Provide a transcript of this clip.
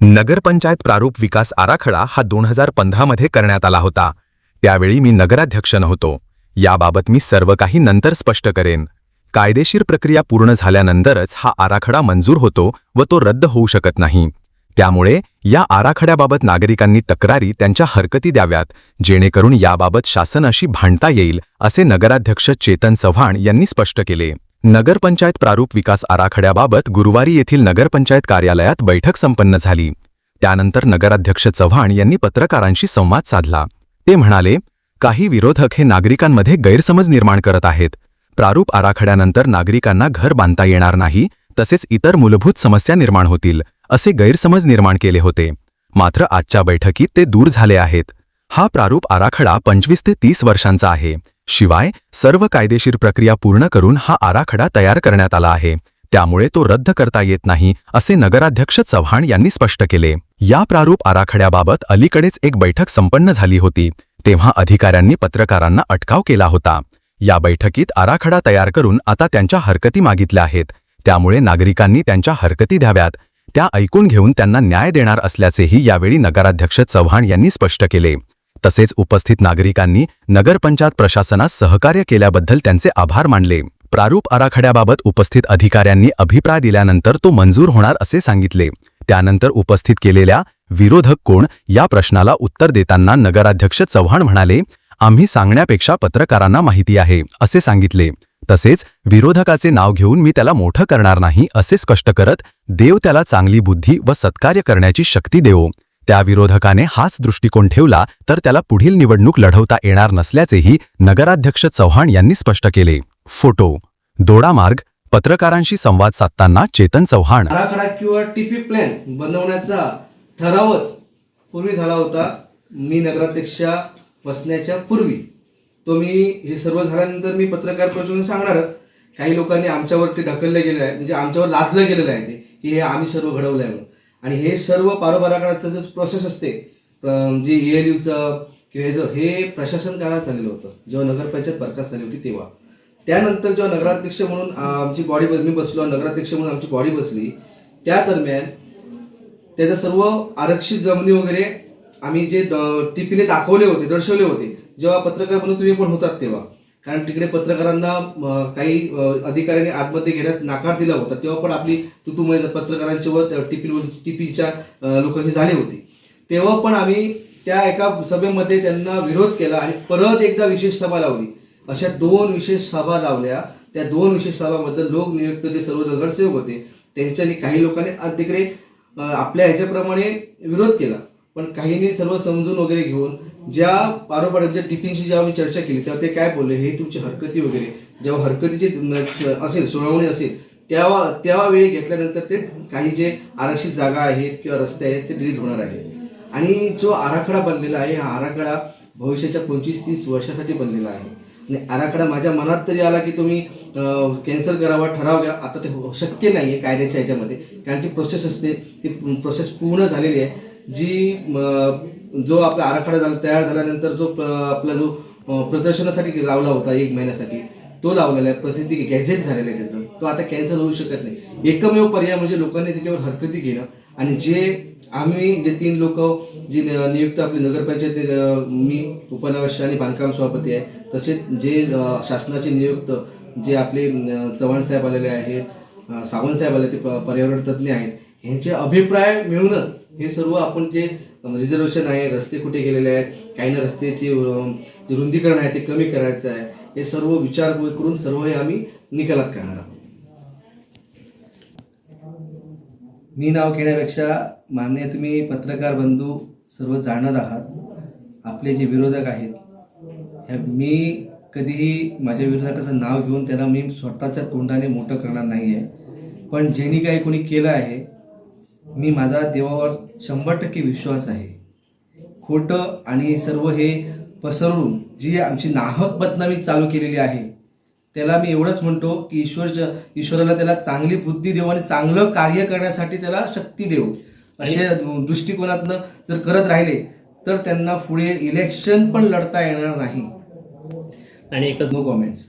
नगरपंचायत प्रारूप विकास आराखडा हा दोन हजार पंधरामध्ये करण्यात आला होता. त्यावेळी मी नगराध्यक्ष नव्हतो. याबाबत मी सर्व काही नंतर स्पष्ट करेन. कायदेशीर प्रक्रिया पूर्ण झाल्यानंतरच हा आराखडा मंजूर होतो व तो रद्द होऊ शकत नाही. त्यामुळे या आराखड्याबाबत नागरिकांनी तक्रारी त्यांच्या हरकती द्याव्यात जेणेकरून याबाबत शासनाशी भांडता येईल असे नगराध्यक्ष चेतन चव्हाण यांनी स्पष्ट केले. नगरपंचायत प्रारूप विकास आराखड्याबाबत गुरुवारी येथील नगरपंचायत कार्यालयात बैठक संपन्न झाली. त्यानंतर नगराध्यक्ष चव्हाण यांनी पत्रकारांशी संवाद साधला. ते म्हणाले काही विरोधक हे नागरिकांमध्ये गैरसमज निर्माण करत आहेत. प्रारूप आराखड्यानंतर नागरिकांना घर बांधता येणार नाही तसेच इतर मूलभूत समस्या निर्माण होतील असे गैरसमज निर्माण केले होते. मात्र आजच्या बैठकीत ते दूर झाले आहेत. हा प्रारूप आराखडा पंचवीस ते तीस वर्षांचा आहे. शिवाय सर्व कायदेशीर प्रक्रिया पूर्ण करून हा आराखडा तयार करण्यात आला आहे. त्यामुळे तो रद्द करता येत नाही असे नगराध्यक्ष चव्हाण यांनी स्पष्ट केले. या प्रारूप आराखड्याबाबत अलीकडेच एक बैठक संपन्न झाली होती. तेव्हा अधिकाऱ्यांनी पत्रकारांना अटकाव केला होता. या बैठकीत आराखडा तयार करून आता त्यांच्या हरकती मागितल्या आहेत. त्यामुळे नागरिकांनी त्यांच्या हरकती द्याव्यात. त्या ऐकून घेऊन त्यांना न्याय देणार असल्याचेही यावेळी नगराध्यक्ष चव्हाण यांनी स्पष्ट केले. तसेच उपस्थित नागरिकांनी नगरपंचायत प्रशासनास सहकार्य केल्याबद्दल त्यांचे आभार मानले. प्रारूप आराखड्याबाबत उपस्थित अधिकाऱ्यांनी अभिप्राय दिल्यानंतर तो मंजूर होणार असे सांगितले. त्यानंतर उपस्थित केलेल्या विरोधक कोण या प्रश्नाला उत्तर देताना नगराध्यक्ष चव्हाण म्हणाले आम्ही सांगण्यापेक्षा पत्रकारांना माहिती आहे असे सांगितले. तसेच विरोधकाचे नाव घेऊन मी त्याला मोठं करणार नाही असे स्पष्ट करत देव त्याला चांगली बुद्धी व सत्कार्य करण्याची शक्ती देवो. त्या विरोधकाने हाच दृष्टिकोन ठेवला तर त्याला पुढील निवडणूक लढवता येणार नसल्याचेही नगराध्यक्ष चव्हाण यांनी स्पष्ट केले. फोटो दोडामार्ग पत्रकारांशी संवाद साधताना चेतन चव्हाण. आराखडा किंवा टीपी प्लॅन बनवण्याचा ठरावच पूर्वी झाला होता. मी नगराध्यक्षा बसण्याच्या पूर्वी. तो मी हे सर्व झाल्यानंतर मी पत्रकार परिषदेने सांगणारच. काही लोकांनी आमच्यावरती ढकललं गेलेलं आहे म्हणजे आमच्यावर लादलं गेलेलं आहे ते की हे आम्ही सर्व घडवलं आहे म्हणून. आणि हे सर्व पारोब जे प्रोसेस असते जे ए एल यूचं किंवा ह्याचं हे प्रशासन काळात झालेलं होतं जेव्हा नगरपंचायत बरखास्त झाली होती तेव्हा. त्यानंतर जेव्हा नगराध्यक्ष म्हणून आमची बॉडी मी बसलो नगराध्यक्ष म्हणून आमची बॉडी बसली त्या दरम्यान त्याचं सर्व आरक्षित जमिनी वगैरे आम्ही जे ड- टिपीने दाखवले होते दर्शवले होते जेव्हा पत्रकार म्हणून तुम्ही पण होतात तेव्हा. कारण तिकडे पत्रकारांना काही अधिकाऱ्यांनी आतमध्ये घेण्यास नाकार दिला होता. तेव्हा पण आपली तुतुमय पत्रकारांची व टिपी टिपीच्या लोकांची झाली होती. तेव्हा पण आम्ही त्या एका सभेमध्ये त्यांना विरोध केला आणि परत एकदा विशेष सभा लावली. अशा दोन विशेष सभा लावल्या. त्या दोन विशेष सभाबद्दल लोकनियुक्त जे सर्व नगरसेवक होते त्यांच्यानी काही लोकांनी तिकडे आपल्या ह्याच्याप्रमाणे विरोध केला. पण काहींनी सर्व समजून वगैरे घेऊन ज्या पारोपाड्यांच्या टिपींशी जेव्हा मी चर्चा केली तेव्हा ते काय बोलले हे तुमची हरकती वगैरे. जेव्हा हरकतीची असेल सुनावणी असेल तेव्हा तेव्हा वेळी घेतल्यानंतर ते काही जे आरक्षित जागा आहेत किंवा रस्ते आहेत ते डिलीट होणार आहे. आणि जो आराखडा बनलेला आहे हा आराखडा भविष्याच्या पंचवीस तीस वर्षासाठी बनलेला आहे. आणि आराखडा माझ्या मनात तरी आला की तुम्ही कॅन्सल करावा ठराव घ्या. आता ते हो- शक्य नाही आहे कायद्याच्या ह्याच्यामध्ये. कारण जी प्रोसेस असते ती प्रोसेस पूर्ण झालेली आहे. जी जो आपला आराखडा झाला तयार झाल्यानंतर जो प्र- आपला जो प्रदर्शनासाठी लावला होता एक महिन्यासाठी तो लावलेला आहे. प्रसिद्धी गॅझेट झालेला आहे त्याचा. तो आता कॅन्सल होऊ शकत नाही. एकमेव पर्याय म्हणजे लोकांनी त्याच्यावर हरकती घेणं आणि जे आम्ही जे तीन लोक जी न- नियुक्त आपली नगरपंचायत मी उपनगरश आणि बांधकाम सभापती आहे. तसेच जे शासनाचे नियुक्त जे आपले चव्हाण साहेब आलेले आहेत सावंत साहेब आले ते पर्यावरण तज्ज्ञ आहेत यांचे अभिप्राय मिळूनच हे सर्व आपण जे रिझर्वेशन आहे रस्ते कुठे गेलेले आहेत काही ना रस्त्याची जे रुंदीकरण आहे ते कमी करायचं आहे हे सर्व विचार करून सर्व हे आम्ही निकालात करणार आहोत. मी नाव घेण्यापेक्षा मान्य तुम्ही पत्रकार बंधू सर्व जाणत आहात. आपले जे विरोधक आहेत ह्या मी कधीही माझ्या विरोधकाचं नाव घेऊन त्याला मी स्वतःच्या तोंडाने मोठं करणार नाही आहे पण ज्यांनी काही कोणी केलं आहे मी माझा देवावर शंभर टक्के विश्वास आहे. खोटं आणि सर्व हे पसरवून जी आमची नाहक बदनामी चालू केलेली आहे त्याला मी एवढंच म्हणतो की ईश्वर ईश्वराला त्याला चांगली बुद्धी देऊ आणि चांगलं कार्य करण्यासाठी त्याला शक्ती देऊ. अशा दृष्टिकोनातनं जर करत राहिले तर त्यांना पुढे इलेक्शन पण लढता येणार नाही. आणि एकच नो कॉमेंट्स